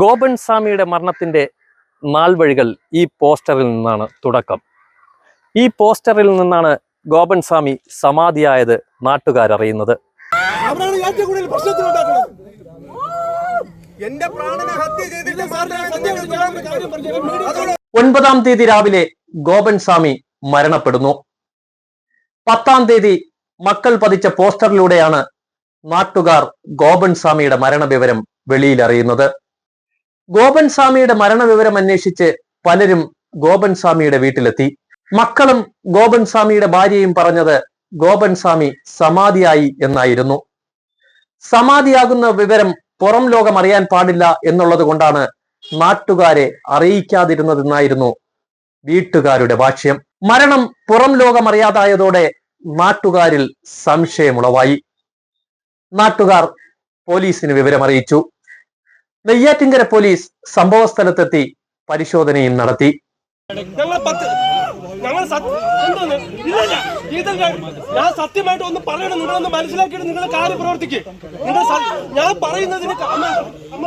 ഗോപൻ സ്വാമിയുടെ മരണത്തിന്റെ നാൾവഴികൾ ഈ പോസ്റ്ററിൽ നിന്നാണ് തുടക്കം. ഈ പോസ്റ്ററിൽ നിന്നാണ് ഗോപൻ സ്വാമി സമാധിയായത് നാട്ടുകാരറിയുന്നത് ഒൻപതാം തീയതി രാവിലെ ഗോപൻ സ്വാമി മരണപ്പെടുന്നു. പത്താം തീയതി മക്കൾ പതിച്ച പോസ്റ്ററിലൂടെയാണ് നാട്ടുകാർ ഗോപൻ സ്വാമിയുടെ മരണവിവരം വെളിയിൽ അറിയുന്നത് ഗോപൻ സ്വാമിയുടെ മരണവിവരം അന്വേഷിച്ച് പലരും ഗോപൻ സ്വാമിയുടെ വീട്ടിലെത്തി. മക്കളും ഗോപൻ സ്വാമിയുടെ ഭാര്യയും പറഞ്ഞത് ഗോപൻ സ്വാമി സമാധിയായി എന്നായിരുന്നു. സമാധിയാകുന്ന വിവരം പുറം ലോകം അറിയാൻ പാടില്ല എന്നുള്ളത് കൊണ്ടാണ് നാട്ടുകാരെ അറിയിക്കാതിരുന്നതെന്നായിരുന്നു വീട്ടുകാരുടെ ഭാഷ്യം മരണം പുറം ലോകം അറിയാതായതോടെ നാട്ടുകാരിൽ സംശയമുളവായി. നാട്ടുകാർ പോലീസിന് വിവരം അറിയിച്ചു നെയ്യാറ്റിങ്കര പോലീസ് സംഭവ സ്ഥലത്തെത്തി പരിശോധനയും നടത്തി. ഞങ്ങൾ ഇതല്ല ഞാൻ സത്യമായിട്ട് ഒന്ന് പറയണം. നിങ്ങളൊന്ന് മനസ്സിലാക്കിയിട്ട് നിങ്ങളുടെ കാര്യം പ്രവർത്തിക്ക്. നിങ്ങൾ ഞാൻ പറയുന്നതിന് അമ്മ അമ്മ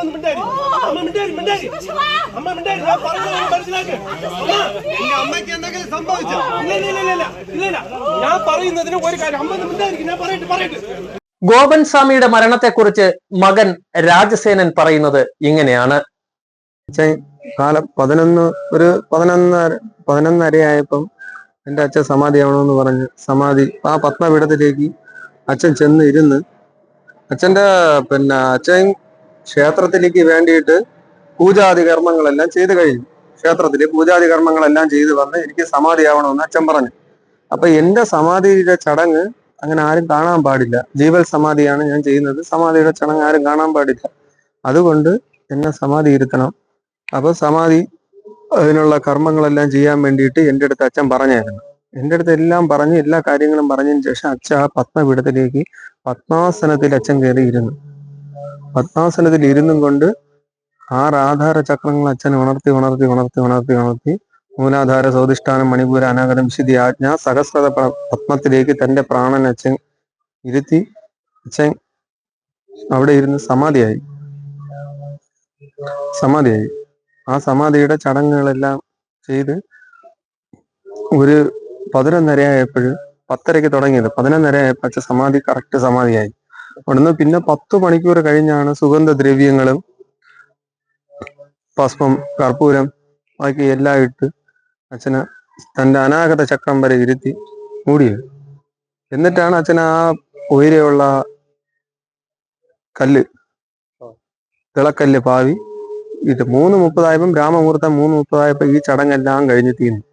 അമ്മ ഞാൻ പറയുന്നത് എന്റെ അമ്മയ്ക്ക് എന്തെങ്കിലും സംഭവിച്ചോ? ഇല്ല ഇല്ല ഇല്ല ഇല്ല ഇല്ല ഇല്ല. ഞാൻ പറയുന്നതിന് ഒരു കാര്യം. അമ്മ മിണ്ടായിരിക്കും. ഞാൻ പറയട്ടെ പറയട്ടെ. ഗോപൻ സ്വാമിയുടെ മരണത്തെക്കുറിച്ച് മകൻ രാജസേനൻ പറയുന്നത് ഇങ്ങനെയാണ്. കാലം പതിനൊന്ന് ഒരു പതിനൊന്നര പതിനൊന്നരയായപ്പം എന്റെ അച്ഛൻ സമാധിയാവണമെന്ന് പറഞ്ഞ് സമാധി ആ പത്മപീഠത്തിലേക്ക് അച്ഛൻ ചെന്ന് ഇരുന്ന് അച്ഛന്റെ പിന്നെ അച്ഛൻ ക്ഷേത്രത്തിലേക്ക് വേണ്ടിയിട്ട് പൂജാതി കർമ്മങ്ങളെല്ലാം ചെയ്ത് കഴിഞ്ഞു. ക്ഷേത്രത്തിൽ പൂജാതി കർമ്മങ്ങളെല്ലാം ചെയ്ത് വന്ന് എനിക്ക് സമാധിയാവണമെന്ന് അച്ഛൻ പറഞ്ഞു. അപ്പൊ എന്റെ സമാധിയുടെ ചടങ്ങ് അങ്ങനെ ആരും കാണാൻ പാടില്ല. ജീവൽ സമാധിയാണ് ഞാൻ ചെയ്യുന്നത്. സമാധിയുടെ ചടങ്ങ് ആരും കാണാൻ പാടില്ല. അതുകൊണ്ട് എന്നെ സമാധി ഇരുത്തണം. അപ്പൊ സമാധി അതിനുള്ള കർമ്മങ്ങളെല്ലാം ചെയ്യാൻ വേണ്ടിയിട്ട് എന്റെ അടുത്ത് അച്ഛൻ പറഞ്ഞായിരുന്നു. എന്റെ അടുത്ത് എല്ലാം പറഞ്ഞ് എല്ലാ കാര്യങ്ങളും പറഞ്ഞതിന് ശേഷം അച്ഛ ആ പത്മപീഠത്തിലേക്ക് പത്മാസനത്തിൽ അച്ഛൻ കയറി ഇരുന്നു. പത്മാസനത്തിൽ ഇരുന്നും കൊണ്ട് ആറ് ആധാര ചക്രങ്ങൾ അച്ഛൻ ഉണർത്തി ഉണർത്തി ഉണർത്തി ഉണർത്തി ഉണർത്തി മൂലാധാര സൗദിഷ്ഠാനം മണിപൂര അനാഗതം വിശുദ്ധി ആജ്ഞ സഹസ്രത പത്മത്തിലേക്ക് തന്റെ പ്രാണൻ അച്ഛൻ ഇരുത്തി അച്ഛൻ അവിടെ ഇരുന്ന് സമാധിയായി. സമാധിയായി. ആ സമാധിയുടെ ചടങ്ങുകളെല്ലാം ചെയ്ത് ഒരു പതിനൊന്നര ആയപ്പോഴ് പത്തരയ്ക്ക് തുടങ്ങിയത്. പതിനൊന്നര ആയപ്പോൾ അച്ഛൻ സമാധി കറക്റ്റ് സമാധിയായി. അവിടുന്ന് പിന്നെ പത്ത് മണിക്കൂർ കഴിഞ്ഞാണ് സുഗന്ധദ്രവ്യങ്ങളും ഭസ്മം കർപ്പൂരം ബാക്കി എല്ലാം ഇട്ട് അച്ഛന് തന്റെ അനാഗത ചക്രം വരെ ഇരുത്തി മൂടിയത്. എന്നിട്ടാണ് അച്ഛൻ ആ ഉയരെയുള്ള കല്ല് തിളക്കല്ല് പാവി. ഇത് മൂന്ന് മുപ്പതായപ്പം രാമമുഹൂർത്തം മൂന്ന് മുപ്പതായപ്പോ ഈ ചടങ്ങെല്ലാം കഴിഞ്ഞ് തീർന്നു.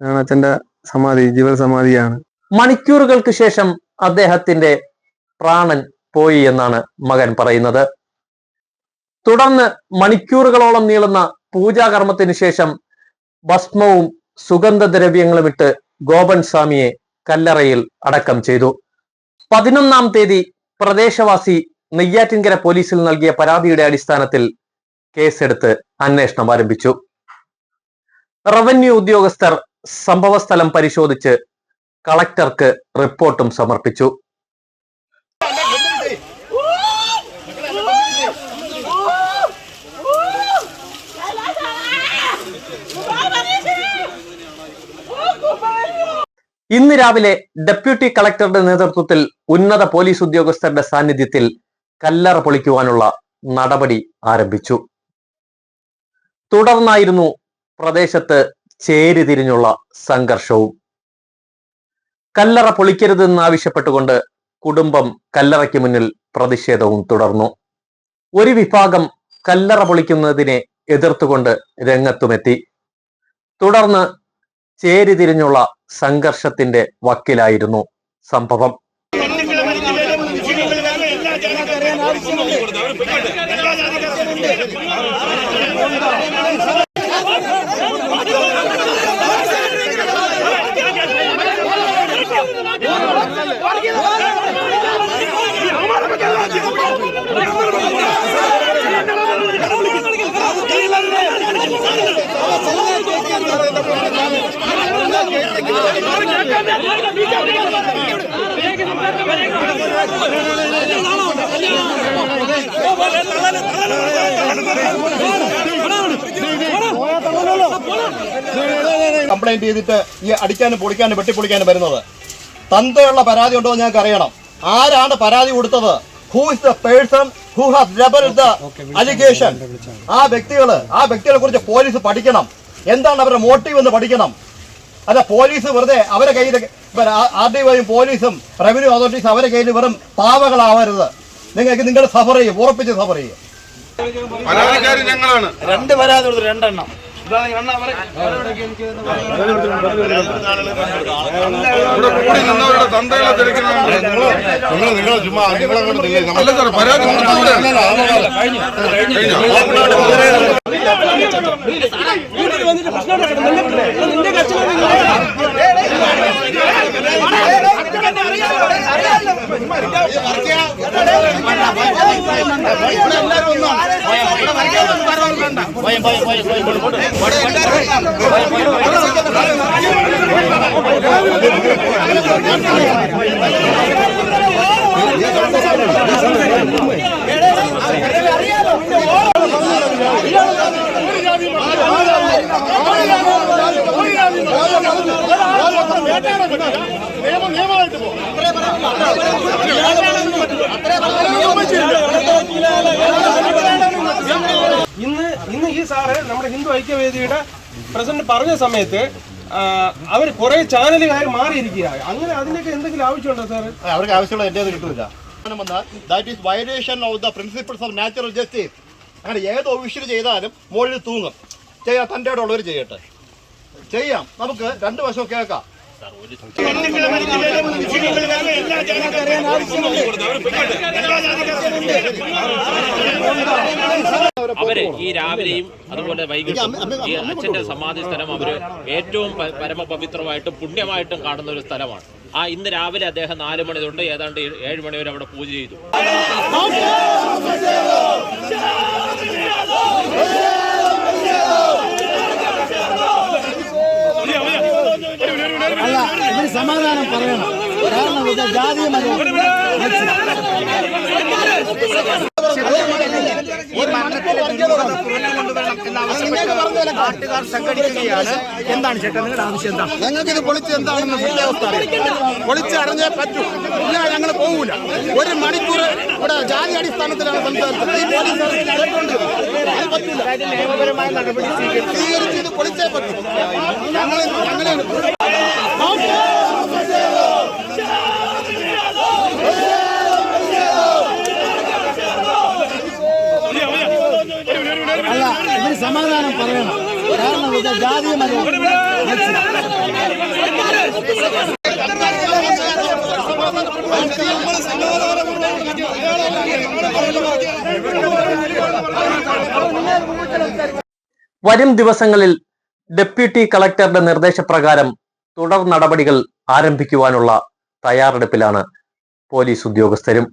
അതാണ് അച്ഛന്റെ സമാധി ജീവൽ സമാധിയാണ്. മണിക്കൂറുകൾക്ക് ശേഷം അദ്ദേഹത്തിന്റെ പ്രാണൻ പോയി എന്നാണ് മകൻ പറയുന്നത്. തുടർന്ന് മണിക്കൂറുകളോളം നീളുന്ന പൂജാകർമ്മത്തിന് ശേഷം ഭസ്മവും സുഗന്ധദ്രവ്യങ്ങളും ഇട്ട് ഗോപൻ സ്വാമിയെ കല്ലറയിൽ അടക്കം ചെയ്തു. പതിനൊന്നാം തീയതി പ്രദേശവാസി നെയ്യാറ്റിൻകര പോലീസിൽ നൽകിയ പരാതിയുടെ അടിസ്ഥാനത്തിൽ കേസെടുത്ത് അന്വേഷണം ആരംഭിച്ചു. റവന്യൂ ഉദ്യോഗസ്ഥർ സംഭവസ്ഥലം പരിശോധിച്ച് കളക്ടർക്ക് റിപ്പോർട്ടും സമർപ്പിച്ചു. ഇന്ന് രാവിലെ ഡെപ്യൂട്ടി കളക്ടറുടെ നേതൃത്വത്തിൽ ഉന്നത പോലീസ് ഉദ്യോഗസ്ഥരുടെ സാന്നിധ്യത്തിൽ കല്ലറ പൊളിക്കുവാനുള്ള നടപടി ആരംഭിച്ചു. തുടർന്നായിരുന്നു പ്രദേശത്ത് ചേരിതിരിഞ്ഞുള്ള സംഘർഷവും. കല്ലറ പൊളിക്കരുതെന്നാവശ്യപ്പെട്ടുകൊണ്ട് കുടുംബം കല്ലറയ്ക്ക് മുന്നിൽ പ്രതിഷേധവും തുടർന്നു. ഒരു വിഭാഗം കല്ലറ പൊളിക്കുന്നതിനെ എതിർത്തുകൊണ്ട് രംഗത്തുമെത്തി. തുടർന്ന് ചേരിതിരിഞ്ഞുള്ള സംഘർഷത്തിന്റെ വക്കിലായിരുന്നു സംഭവം. കംപ്ലൈന്റ് ചെയ്തിട്ട് ഈ അടിക്കാനും പൊളിക്കാനും വെട്ടിപ്പൊളിക്കാനും വരുന്നത്. തന്തയുള്ള പരാതി ഉണ്ടോ എന്ന് ഞങ്ങൾക്ക് അറിയണം. ആരാണ് പരാതി കൊടുത്തത്? Who is the person who has ലെബൽ the allegation ആ വ്യക്തികൾ ആ വ്യക്തികളെ കുറിച്ച് പോലീസ് പഠിക്കണം. എന്താണ് അവരുടെ മോട്ടീവ് എന്ന് പഠിക്കണം. അല്ല പോലീസ് വെറുതെ അവരെ കയ്യിൽ ആർ ഡി വൈയും പോലീസും റവന്യൂ അതോറിറ്റീസ് അവരെ കയ്യിൽ വെറും പാവകളാവരുത്. നിങ്ങൾക്ക് നിങ്ങൾ സഫർ ചെയ്യും ഉറപ്പിച്ച് സഫർ ചെയ്യും. ഞങ്ങളാണ്. രണ്ട് പരാതി കൊടുത്തു രണ്ടെണ്ണം. കൂടി നിന്നവരുടെ തന്തകളെ തിരക്കുന്നതാണ് നിങ്ങൾ നിങ്ങൾ ചുമ്മാ അല്ല സാർ പരാതി വന്നിട്ട് പ്രശ്നം ഉണ്ടാക്കണം. നിന്റെ- നിന്റെ കച്ചവടം ഇന്ന് ഈ സാറ് നമ്മുടെ ഹിന്ദു ഐക്യവേദിയുടെ പ്രസിഡന്റ് പറഞ്ഞ സമയത്ത് അവർ കുറെ ചാനലുകാർ മാറിയിരിക്കുക അങ്ങനെ അതിനൊക്കെ എന്തെങ്കിലും ആവശ്യമുണ്ടോ സാറ്? അവർക്ക് ആവശ്യമുള്ള എന്റെ കിട്ടില്ല കിട്ടൂല that is violation of the principles of natural justice അങ്ങനെ ഏത് ഒഫീഷ്യൽ ചെയ്താലും മുകളിൽ തൂങ്ങും. ചെയ്യാൻ തന്റെ ഉള്ളവർ ചെയ്യട്ടെ. ചെയ്യാം. നമുക്ക് രണ്ട് വശം കേൾക്കാം. അവർ ഈ രാവിലെയും അതുപോലെ വൈകിട്ടും ഈ അച്ഛന്റെ സമാധി സ്ഥലം അവർ ഏറ്റവും പരമപവിത്രമായിട്ടും പുണ്യമായിട്ടും കാണുന്ന ഒരു സ്ഥലമാണ്. ആ ഇന്ന് രാവിലെ അദ്ദേഹം നാല് മണി തൊട്ട് ഏതാണ്ട് ഏഴ് മണി വരെ അവിടെ പൂജ ചെയ്തു. നാട്ടുകാർ സംഘടിക്കുകയാണ് എന്താണ് ചേട്ടാ നിങ്ങളുടെ ആവശ്യം എന്താ ഞങ്ങൾക്ക് ഇത് പൊളിച്ച് എന്താണെന്ന് സത്യാവസ്ഥ അറിയാം പൊളിച്ച് അറിഞ്ഞേ പറ്റൂ ഇല്ല ഞങ്ങൾ പോകൂല ഒരു മണിക്കൂർ ഇവിടെ ജാതി അടിസ്ഥാനത്തിലാണ് സംസാരിച്ചത് ഈ പോലീസ് നിയമപരമായ നടപടി സ്വീകരിച്ച് ഇത് പൊളിച്ചേ പറ്റൂ ഞങ്ങൾ ഞങ്ങളെ സമാധാനം പറയണം. കാരണം ഇത് ജാതി വരും ദിവസങ്ങളിൽ ഡെപ്യൂട്ടി കളക്ടറുടെ നിർദ്ദേശപ്രകാരം തുടർ നടപടികൾ ആരംഭിക്കുവാനുള്ള തയ്യാറെടുപ്പിലാണ് പോലീസ് ഉദ്യോഗസ്ഥരും.